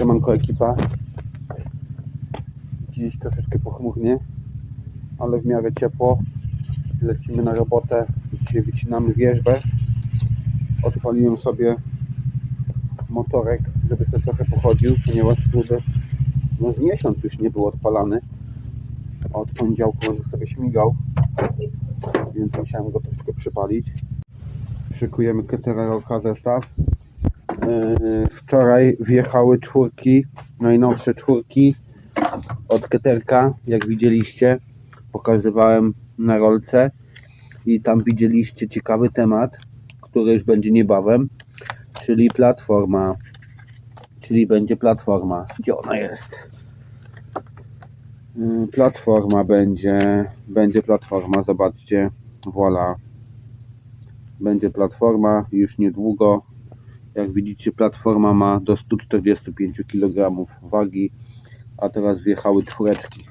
Siemanko ekipa. Dziś troszeczkę pochmurnie, ale w miarę ciepło. Lecimy na robotę. Dzisiaj wycinamy wierzbę. Odpaliłem sobie motorek, żeby to trochę pochodził, ponieważ kurde, no z miesiąc już nie był odpalany. A Od poniedziałku będzie sobie śmigał, więc musiałem go troszkę przypalić. Szykujemy Ketera zestaw. Yy, Wczoraj wjechały czwórki, najnowsze czwórki od Keterka, jak widzieliście. Pokazywałem na rolce i tam widzieliście ciekawy temat, który już będzie niebawem, czyli platforma. Czyli będzie platforma. Gdzie ona jest? Yy, Platforma będzie, będzie platforma, zobaczcie, voilà. Będzie platforma już niedługo. Jak widzicie, platforma ma do 145 kg wagi, a teraz wjechały czwóreczki.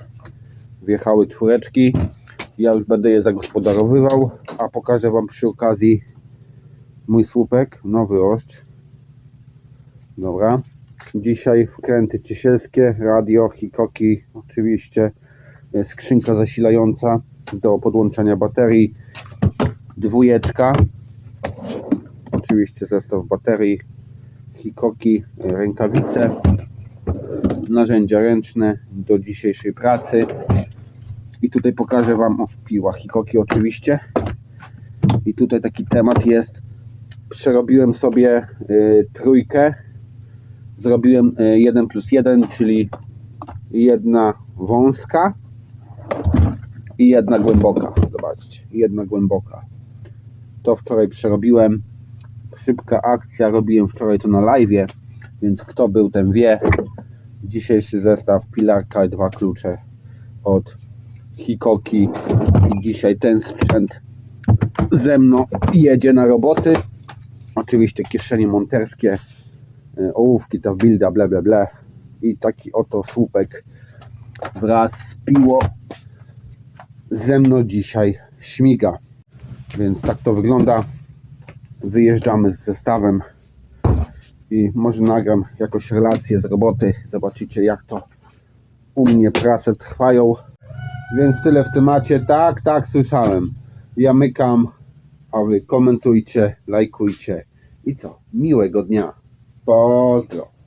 Wjechały czwóreczki. Ja już będę je zagospodarowywał, a pokażę Wam przy okazji mój słupek, nowy ostrz. Dobra. Dzisiaj wkręty ciesielskie, radio, hikoki, oczywiście e, skrzynka zasilająca do podłączenia baterii, dwójeczka, oczywiście zestaw baterii, hikoki, rękawice, narzędzia ręczne do dzisiejszej pracy. I tutaj pokażę Wam o, piła, hikoki oczywiście. I tutaj taki temat jest. Przerobiłem sobie y, trójkę. Zrobiłem y, 1 plus 1, czyli jedna wąska i jedna głęboka. Zobaczcie, jedna głęboka. To wczoraj przerobiłem szybka akcja, robiłem wczoraj to na live, więc kto był, ten wie. Dzisiejszy zestaw pilarka i dwa klucze od Hikoki i dzisiaj ten sprzęt ze mną jedzie na roboty. Oczywiście kieszenie monterskie, y, ołówki, ta bilda, bla bla bla i taki oto słupek wraz z piło ze mną dzisiaj śmiga. Więc tak to wygląda wyjeżdżamy z zestawem i może nagram jakoś relację z roboty. Zobaczycie jak to u mnie prace trwają. Więc tyle w temacie. Tak, tak, słyszałem. Ja mykam, a wy komentujcie, lajkujcie. I co? Miłego dnia. Pozdro.